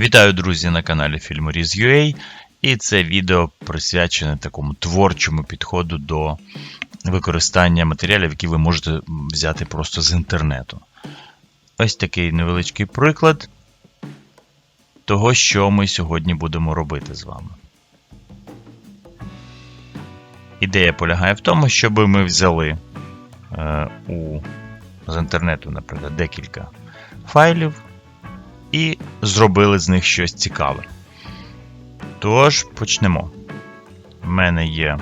Вітаю, друзі, на каналі Filmoriz.ua і це відео присвячене такому творчому підходу до використання матеріалів, які ви можете взяти просто з інтернету. Ось такий невеличкий приклад того, що ми сьогодні будемо робити з вами. Ідея полягає в тому, щоб ми взяли е, у, з інтернету, наприклад, декілька файлів і зробили з них щось цікаве. Тож, почнемо. У мене є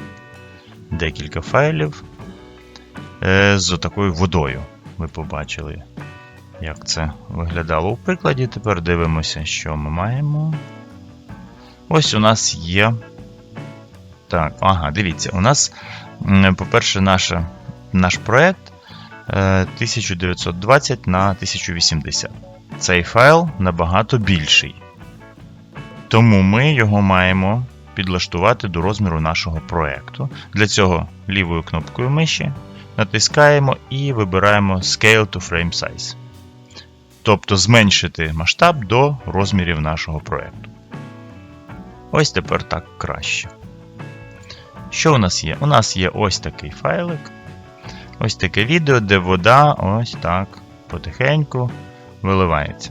декілька файлів е, з такою водою. Ви побачили, як це виглядало у прикладі. Тепер дивимося, що ми маємо. Ось у нас є. Так, ага, дивіться, у нас, по-перше, наш проект е, 1920 на 1080. Цей файл набагато більший. Тому ми його маємо підлаштувати до розміру нашого проекту. Для цього лівою кнопкою миші натискаємо і вибираємо Scale to Frame Size. Тобто зменшити масштаб до розмірів нашого проекту. Ось тепер так краще. Що у нас є? У нас є ось такий файлик. Ось таке відео, де вода ось так потихеньку виливається.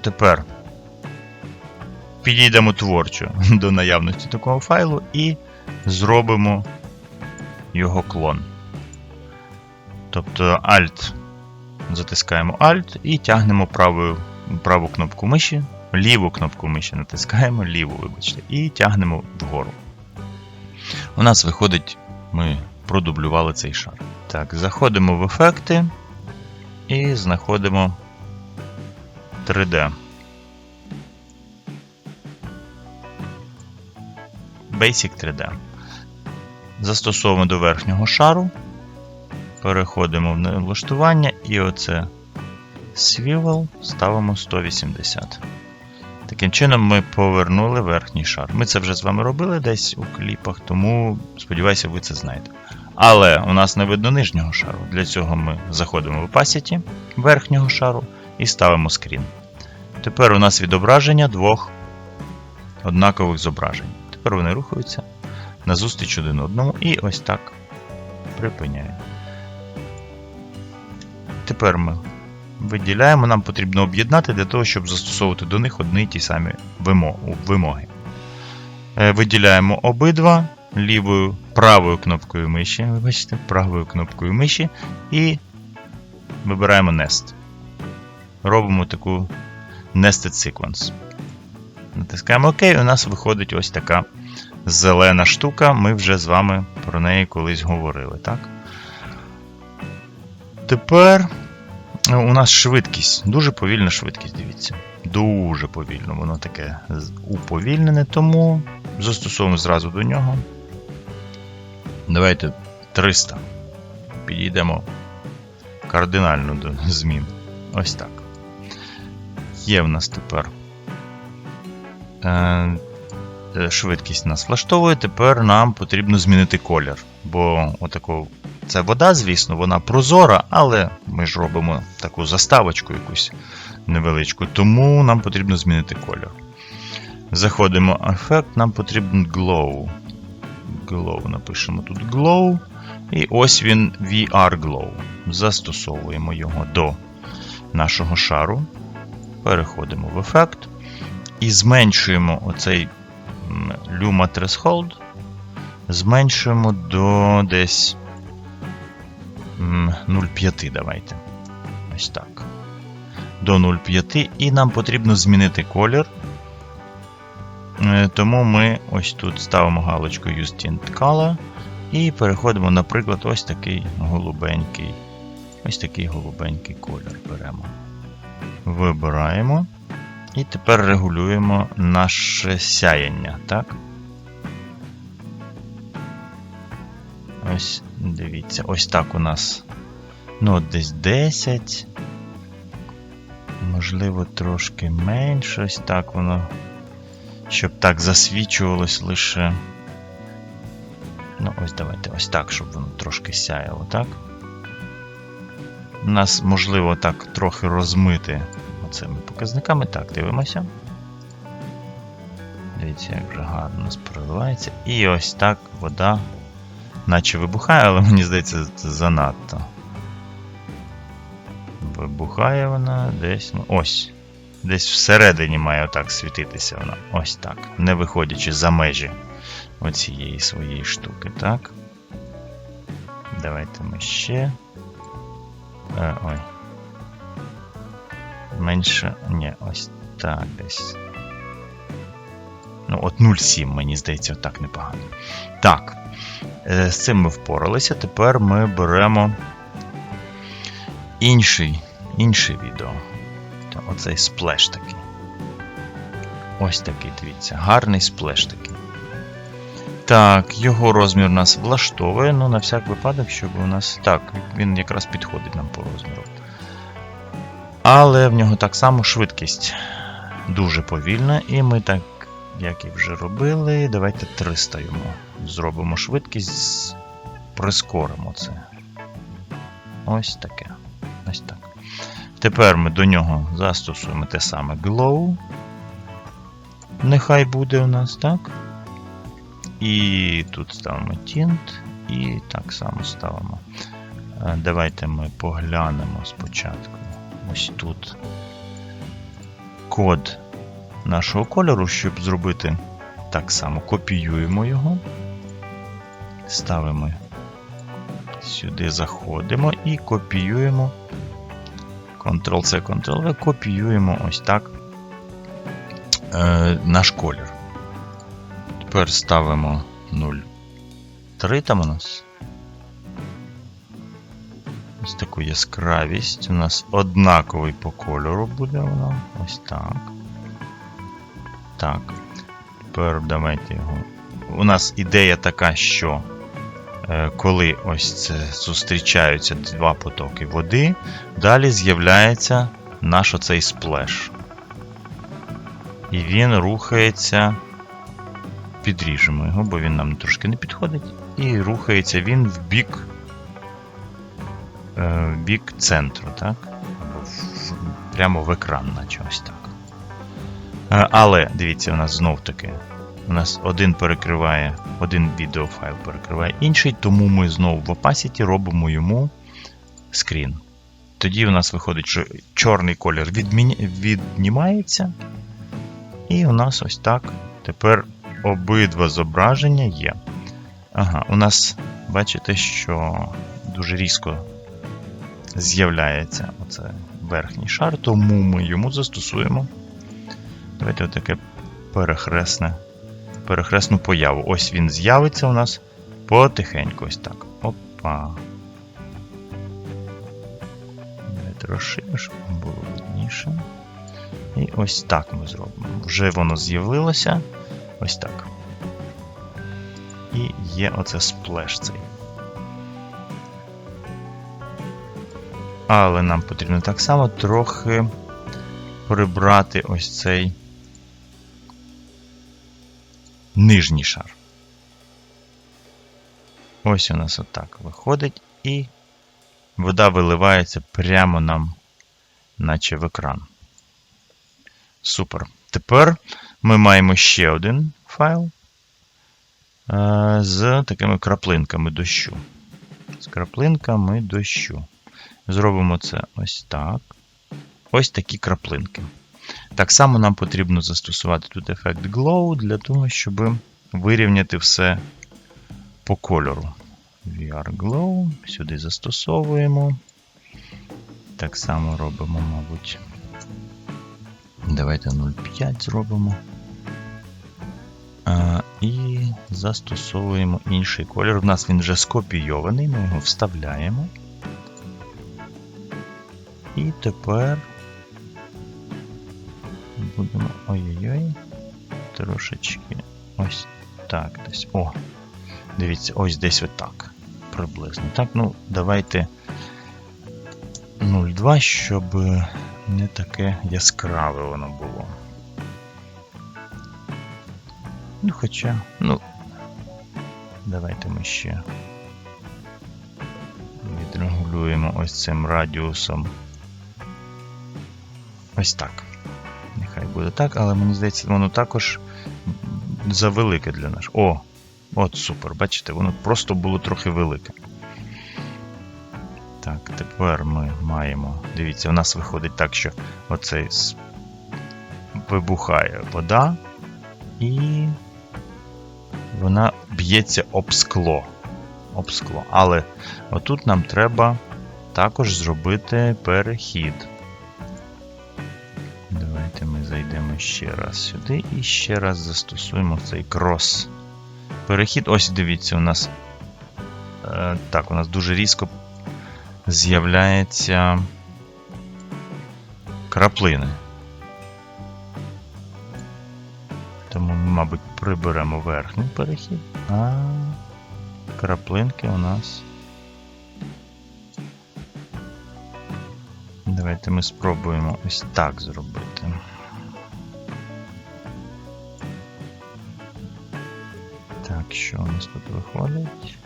Тепер підійдемо творчо до наявності такого файлу і зробимо його клон. Тобто Alt, затискаємо Alt і тягнемо правою, праву кнопку миші, ліву кнопку миші натискаємо, ліву, вибачте, і тягнемо вгору. У нас виходить, ми продублювали цей шар. Так, заходимо в ефекти і знаходимо 3D. Basic 3D. Застосовуємо до верхнього шару. Переходимо в налаштування і оце Swivel ставимо 180. Таким чином ми повернули верхній шар. Ми це вже з вами робили десь у кліпах, тому сподіваюся, ви це знаєте. Але у нас не видно нижнього шару. Для цього ми заходимо в Opacity верхнього шару і ставимо скрін. Тепер у нас відображення двох однакових зображень. Тепер вони рухаються назустріч один одному і ось так припиняємо. Тепер ми виділяємо, нам потрібно об'єднати для того, щоб застосовувати до них одні й ті самі вимоги. Е, Виділяємо обидва лівою правою кнопкою миші, вибачте, правою кнопкою миші і вибираємо Nest. Робимо таку Nested Sequence. Натискаємо ОК, і у нас виходить ось така зелена штука. Ми вже з вами про неї колись говорили, так? Тепер у нас швидкість, дуже повільна швидкість, дивіться. Дуже повільно, воно таке уповільнене, тому застосовуємо зразу до нього. Давайте 300. Підійдемо кардинально до змін. Ось так. Є в нас тепер е, швидкість нас влаштовує. Тепер нам потрібно змінити колір. Бо отако, це вода, звісно, вона прозора, але ми ж робимо таку заставочку якусь невеличку, тому нам потрібно змінити колір. Заходимо в ефект, нам потрібен glow. Glow, напишемо тут glow. І ось він VR Glow. Застосовуємо його до нашого шару. Переходимо в ефект. І зменшуємо оцей Luma Threshold. Зменшуємо до десь 0,5. Давайте. Ось так. До 0,5. І нам потрібно змінити колір. Тому ми ось тут ставимо галочку Use Tint і переходимо, наприклад, ось такий голубенький. Ось такий голубенький колір беремо. Вибираємо. І тепер регулюємо наше сяєння, так? Ось, дивіться, ось так у нас. Ну, десь 10. Можливо, трошки менше. Ось так воно щоб так засвічувалось лише. Ну, ось давайте ось так, щоб воно трошки сяяло, так? У нас можливо так трохи розмити цими показниками. Так, дивимося. Дивіться, як вже гарно у. І ось так вода, наче вибухає, але мені здається, це занадто. Вибухає вона десь. Ну, ось. Десь всередині має отак світитися вона. Ось так. Не виходячи за межі оцієї своєї штуки, так? Давайте ми ще. Е, ой. Менше. Ні, ось так десь. Ну, от 0,7, мені здається, отак непогано. Так. Е, З цим ми впоралися. Тепер ми беремо інший, інше відео. Оцей сплеш такий. Ось такий, дивіться, гарний сплеш такий. Так, його розмір нас влаштовує, ну на всяк випадок, щоб у нас. Так, він якраз підходить нам по розміру. Але в нього так само швидкість дуже повільна, і ми так, як і вже робили, давайте 300 йому. Зробимо швидкість, прискоримо це. Ось таке. Ось так. Тепер ми до нього застосуємо те саме Glow. Нехай буде у нас, так? І тут ставимо Tint, і так само ставимо. Е, Давайте ми поглянемо спочатку. Ось тут код нашого кольору, щоб зробити так само. Копіюємо його, ставимо сюди, заходимо і копіюємо. Ctrl-C, Ctrl-V, копіюємо ось так е, наш колір. Тепер ставимо 0,3 там у нас. Ось таку яскравість. У нас однаковий по кольору буде воно. Ось так. Так. Тепер давайте його. У нас ідея така, що коли ось це зустрічаються два потоки води, далі з'являється наш оцей сплеш. І він рухається. Підріжемо його, бо він нам трошки не підходить. І рухається він в бік е, в бік центру, так? Або прямо в екран, наче ось так. Е, Але дивіться, у нас знов таки. У нас один перекриває, один відеофайл перекриває інший, тому ми знову в Opacity робимо йому скрін. Тоді у нас виходить, що чорний колір відміня... віднімається. І у нас ось так. Тепер обидва зображення є. Ага, у нас бачите, що дуже різко з'являється оце верхній шар, тому ми йому застосуємо. Давайте отаке перехресне, перехресну появу. Ось він з'явиться у нас потихеньку. Ось так. Опа. Розширимо, щоб було видніше. І ось так ми зробимо. Вже воно з'явилося. Ось так. І є оце сплеш цей. Але нам потрібно так само трохи прибрати ось цей нижній шар. Ось у нас отак виходить, і вода виливається прямо нам, наче в екран. Супер. Тепер ми маємо ще один файл е, з такими краплинками дощу. З краплинками дощу. Зробимо це ось так. Ось такі краплинки. Так само нам потрібно застосувати тут ефект Glow для того, щоб вирівняти все по кольору. VR Glow. Сюди застосовуємо. Так само робимо, мабуть. Давайте 0,5 зробимо. А, І застосовуємо інший колір. У нас він вже скопійований, ми його вставляємо. І тепер будемо. Ой-ой-ой. Трошечки ось так десь. О! Дивіться, ось десь отак. Приблизно. Так, ну, давайте 0,2, щоб не таке яскраве воно було. Ну, хоча, ну, давайте ми ще відрегулюємо ось цим радіусом Ось так. Нехай буде так, але мені здається, воно також завелике для нас. О! От супер, бачите, воно просто було трохи велике. Так, тепер ми маємо. Дивіться, у нас виходить так, що оцей вибухає вода, і вона б'ється об скло. Об скло. Але отут нам треба також зробити перехід. Зайдемо ще раз сюди і ще раз застосуємо цей крос. Перехід, ось дивіться, у нас. Е, так, у нас дуже різко з'являється краплини. Тому мабуть, приберемо верхній перехід, а краплинки у нас. Давайте ми спробуємо ось так зробити. Так, що у нас тут виходить?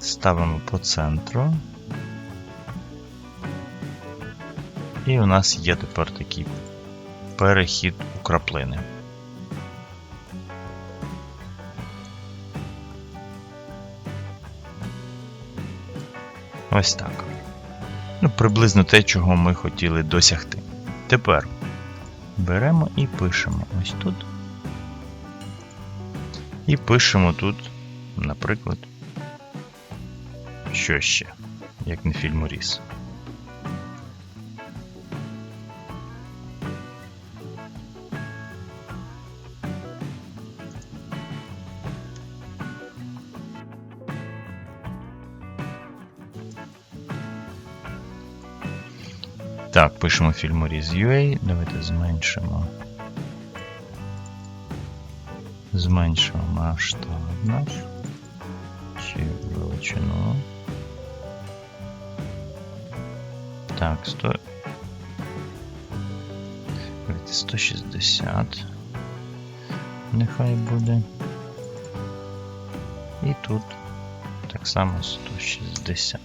Ставимо по центру. І у нас є тепер такий перехід у краплини. Ось так. Ну, приблизно те, чого ми хотіли досягти. Тепер беремо і пишемо ось тут. І пишемо тут, наприклад, що ще, як не фільм Ріс. Так, пишемо фільморіз UA. Давайте зменшимо. Зменшимо масштаб наш. Чи величину. Так, 100. Давайте 160. Нехай буде. І тут так само 160.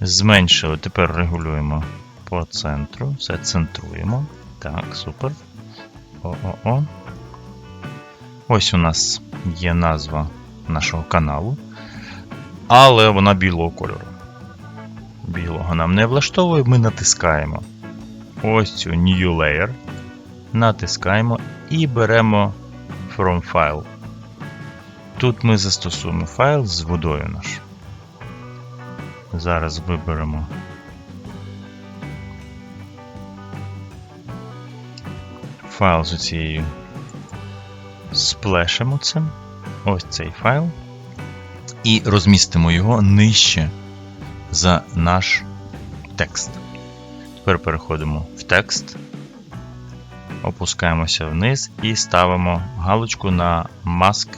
Зменшили. Тепер регулюємо по центру. Все центруємо. Так, супер. О-о-о. Ось у нас є назва нашого каналу. Але вона білого кольору. Білого нам не влаштовує, ми натискаємо ось цю New Layer. Натискаємо і беремо From File. Тут ми застосуємо файл з водою наш. Зараз виберемо файл з цією сплешем цим. Ось цей файл. І розмістимо його нижче за наш текст. Тепер переходимо в текст, опускаємося вниз і ставимо галочку на Mask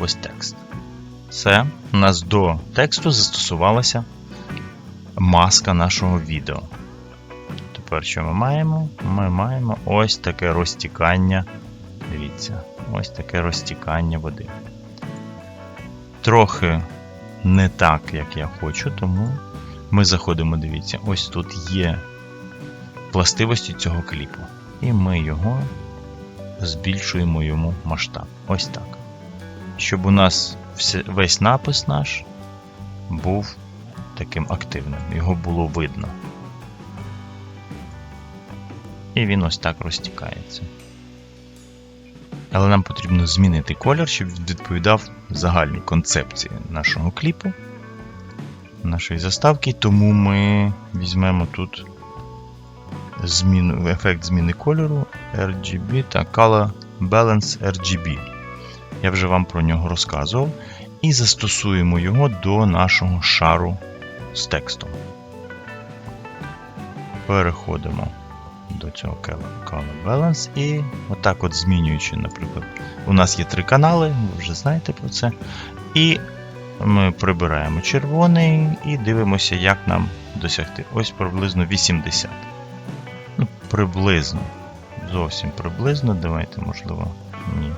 ось текст. Все, у нас до тексту застосувалася маска нашого відео. Тепер що ми маємо? Ми маємо ось таке розтікання. Дивіться, ось таке розтікання води. Трохи не так, як я хочу, тому ми заходимо, дивіться, ось тут є властивості цього кліпу. І ми його збільшуємо йому масштаб. Ось так. Щоб у нас весь напис наш був таким активним, його було видно. І він ось так розтікається. Але нам потрібно змінити колір, щоб він відповідав загальній концепції нашого кліпу, нашої заставки. Тому ми візьмемо тут зміну, ефект зміни кольору RGB та Color Balance RGB. Я вже вам про нього розказував. І застосуємо його до нашого шару з текстом. Переходимо до цього Color Balance і отак от змінюючи, наприклад, у нас є три канали, ви вже знаєте про це. І ми прибираємо червоний і дивимося, як нам досягти. Ось приблизно 80. Ну, приблизно. Зовсім приблизно. Давайте, можливо, ні.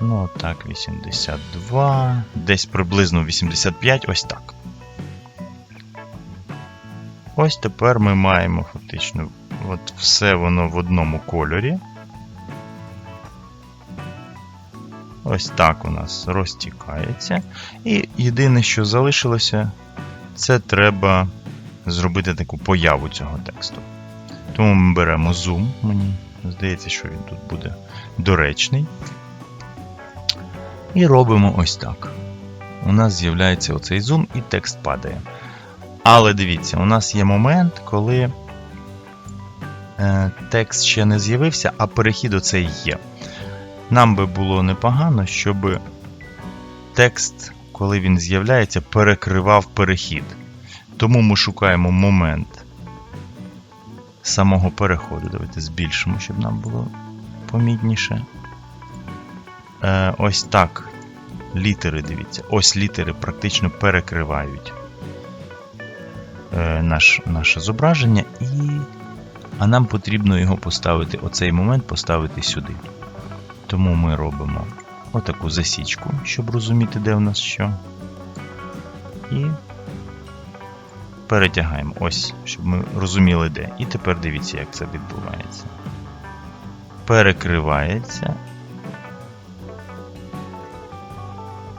Ну, так, 82. Десь приблизно 85, ось так. Ось тепер ми маємо фактично от все воно в одному кольорі. Ось так у нас розтікається. І єдине, що залишилося, це треба зробити таку появу цього тексту. Тому ми беремо zoom. Мені здається, що він тут буде доречний. І робимо ось так. У нас з'являється оцей зум і текст падає. Але дивіться, у нас є момент, коли е, текст ще не з'явився, а перехід оцей є. Нам би було непогано, щоб текст, коли він з'являється, перекривав перехід. Тому ми шукаємо момент самого переходу. Давайте збільшимо, щоб нам було помітніше. Е, ось так. Літери, дивіться. Ось літери практично перекривають наш, наше зображення, і... а нам потрібно його поставити, оцей момент поставити сюди. Тому ми робимо отаку засічку, щоб розуміти, де у нас що. І перетягаємо ось, щоб ми розуміли, де. І тепер дивіться, як це відбувається. Перекривається.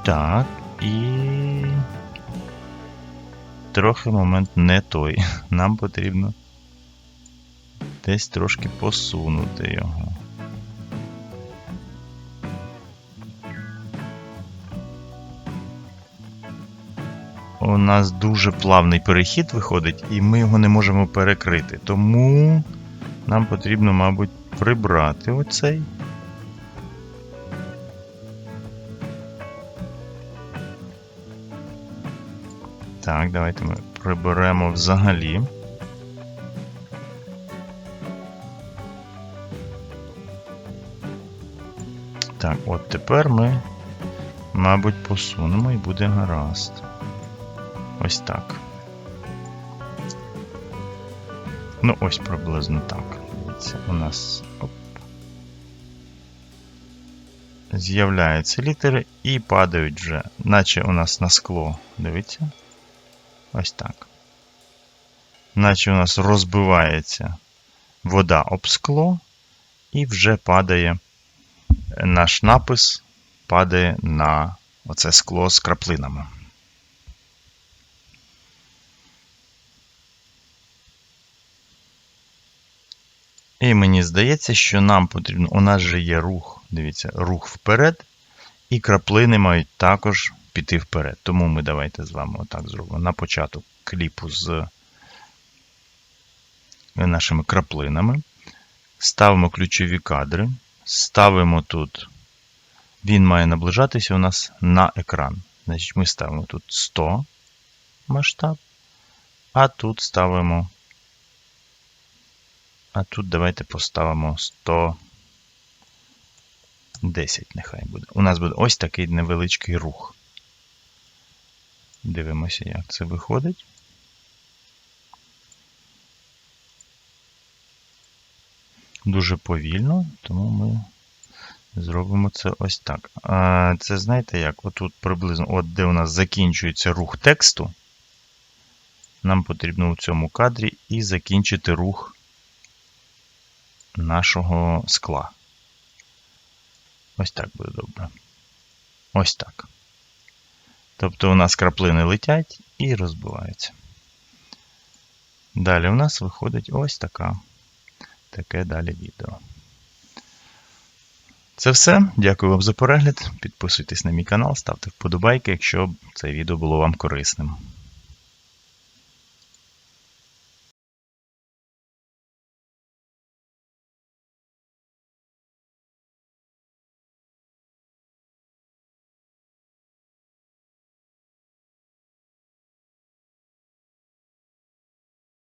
Так, і. Трохи момент не той. Нам потрібно десь трошки посунути його. У нас дуже плавний перехід виходить, і ми його не можемо перекрити. Тому нам потрібно, мабуть, прибрати оцей. Так, давайте ми приберемо взагалі. Так, от тепер ми, мабуть, посунемо і буде гаразд. Ось так. Ну, ось приблизно так. Дивіться, у нас оп. з'являються літери і падають вже, наче у нас на скло. Дивіться. Ось так. Наче у нас розбивається вода об скло, і вже падає наш напис падає на оце скло з краплинами. І мені здається, що нам потрібно. У нас же є рух, дивіться, рух вперед, і краплини мають також піти вперед. Тому ми давайте з вами отак зробимо. На початок кліпу з нашими краплинами. Ставимо ключові кадри. Ставимо тут. Він має наближатися у нас на екран. Значить, ми ставимо тут 100 масштаб, а тут ставимо. А тут давайте поставимо 110, нехай буде. У нас буде ось такий невеличкий рух. Дивимося, як це виходить. Дуже повільно, тому ми зробимо це ось так. Це знаєте як? Отут приблизно, от де у нас закінчується рух тексту. Нам потрібно у цьому кадрі і закінчити рух нашого скла. Ось так буде добре. Ось так. Тобто у нас краплини летять і розбиваються. Далі у нас виходить ось така, таке далі відео. Це все. Дякую вам за перегляд. Підписуйтесь на мій канал, ставте вподобайки, якщо це відео було вам корисним.